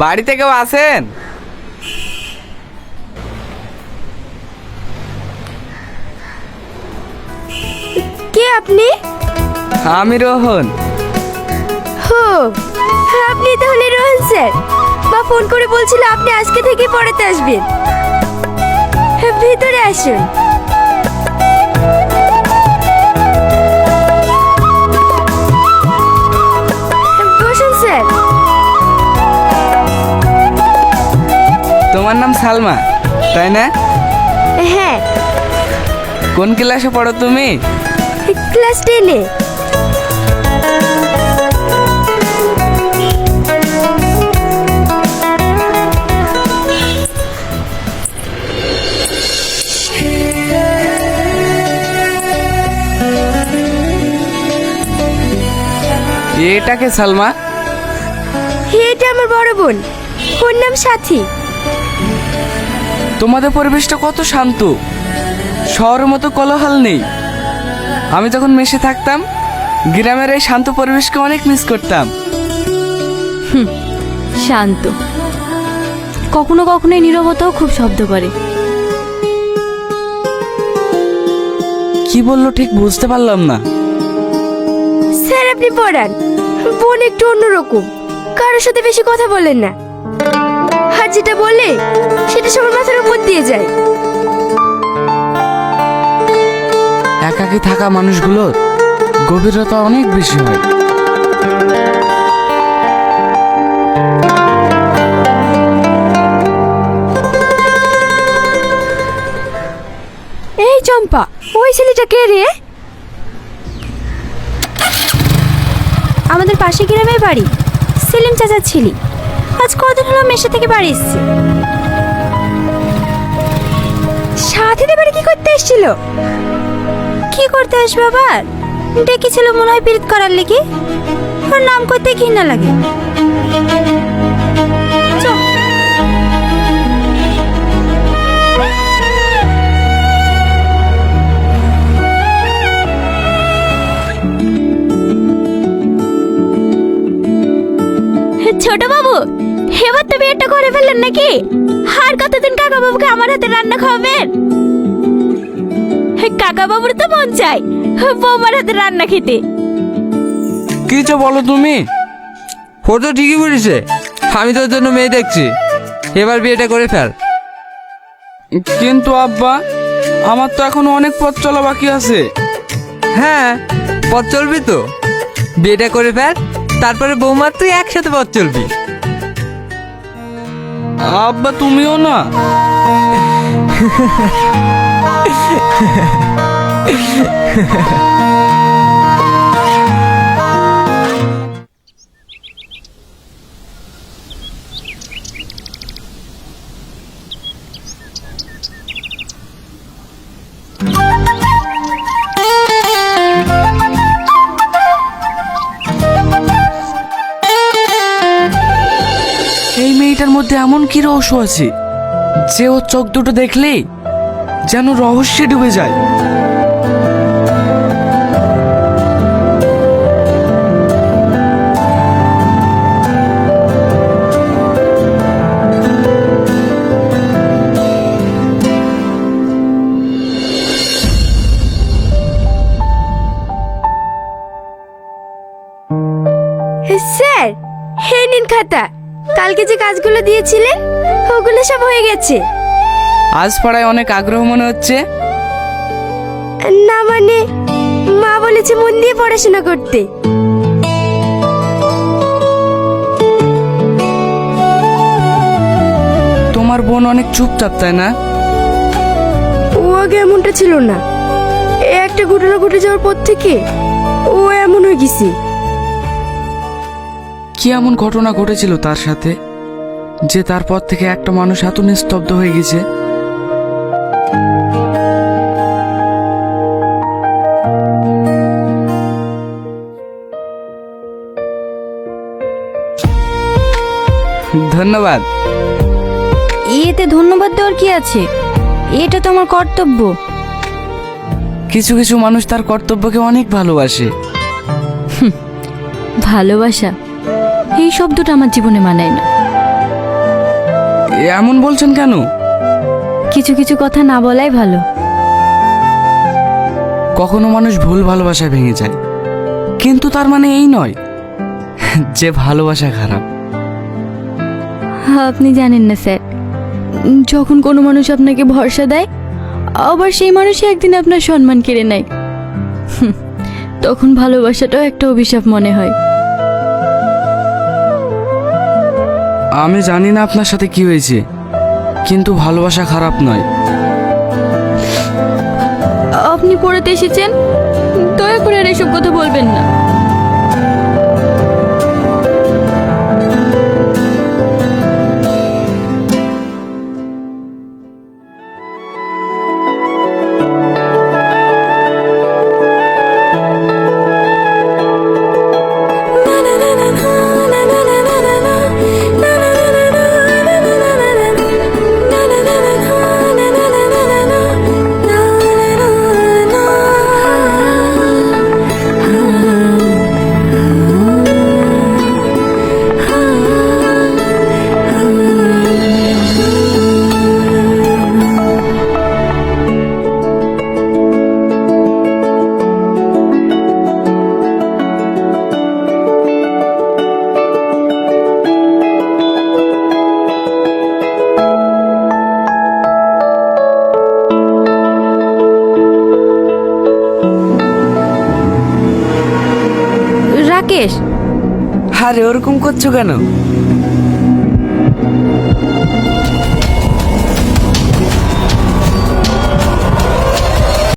বাড়িতে কেউ আছেন? কে আপনি? আমি রোহন। হো আপনি তাহলে রোহন স্যার। বা ফোন করে বলছিল আপনি আজকে থেকে পড়াতে আসবেন। হ্যাঁ, ভিতরে আসুন। সালমা তাই না? হ্যাঁ। কোন ক্লাসে পড়ো তুমি? ক্লাস টেনে। এটাকে সালমা? এটা আমার বড় বোন। ওর নাম সাথী। তোমাদের পরিবেশটা কত শান্ত। শহরের মতো কোলাহল নেই। আমি যখন মেশে থাকতাম গ্রামের এই শান্ত পরিবেশকে অনেক মিস করতাম। শান্ত। কখনো কখনো এই নীরবতাও খুব শব্দ করে। কি বলল ঠিক বুঝতে পারলাম না। স্যার আপনি পড়ান। বোন একটু অন্যরকম। কারোর সাথে বেশি কথা বলেন না। যেটা বলে সেটা সবার মাথার উপর দিয়ে যায়। একাকি থাকা মানুষগুলোর গভীরতা অনেক বেশি হয়। এই চম্পা ওই ছেলেটা কে রে? আমাদের পাশে গ্রামের বাড়ি সেলিম চাচার ছেলে। আজ কদিন হলো মেশা থেকে বাড়ি এসছে? সাথীদের বাড়ি কি করতে এসেছিল? কি করতে আসবে আবার? ডেকেছিল মনে হয় পীড়িত করার লেগে। ওর নাম করতে ঘৃণা লাগে। বিয়েটা করে ফেললেন নাকি? আর কতদিন কাকা বাবুকে আমার হাতে রান্না খাওয়াবেন? কাকা বাবুর তো মন চাই বৌমার হাতে রান্না খেতে। কি তো বলো তুমি? ও তো ঠিকই বলেছে আমি তোর জন্য মেয়ে দেখছি এবার বিয়েটা করে ফেল। কিন্তু আব্বা আমার তো এখনও অনেক পথ চলা বাকি আছে। হ্যাঁ পথ চলবি তো। বিয়েটা করে ফেল তারপরে বৌমার তুই একসাথে পথ চলবি। আব্বা তুমিও না। এই মেয়েটার মধ্যে এমন কি রহস্য আছে? যে ওর চোখ দুটো দেখলেই যেন রহস্যে ডুবে যায়। স্যার, হে নিন খাতা কালকে যে কাজগুলো দিয়েছিলেন ওগুলো সব হয়ে গেছে। আজ পড়ায় অনেক আগ্রহ মনে হচ্ছে। না মানে মা বলেছে মন দিয়ে পড়াশোনা করতে। তোমার বোন অনেক চুপচাপ তাই না? ও আগে এমনটা ছিল না। এ একটা ঘটনা ঘটে যাওয়ার পর থেকে ও এমন হয়ে গেছে। কি এমন ঘটনা ঘটেছিল তার সাথে যে তারপর থেকে একটা মানুষ এত নিস্তব্ধ হয়ে গেছে? ধন্যবাদ। এতে ধন্যবাদ দেওয়ার কি আছে? এটা তো আমার কর্তব্য। কিছু কিছু মানুষ তার কর্তব্যকে অনেক ভালোবাসে। ভালোবাসা। এই শব্দটা আমার জীবনে মানায় না। এমন বলছেন কেন? কিছু কিছু কথা না বলাই ভালো। কখনো মানুষ ভুল ভালোবাসায় ভেঙে যায়। কিন্তু তার মানে এই নয় যে ভালোবাসা খারাপ। আপনি জানেন না স্যার। যখন কোনো মানুষ আপনাকে ভরসা দেয় আবার সেই মানুষই একদিন আপনার সম্মান কেড়ে নেয়। তখন ভালোবাসাটাও একটা অভিশাপ মনে হয়। আমি জানি না আপনার সাথে কি হয়েছে, কিন্তু ভালোবাসা খারাপ নয়। আপনি পড়াতে এসেছেন? দয়া করে আর এসব কথা বলবেন না। রাকেশ আরে ওরকম করছ কেন?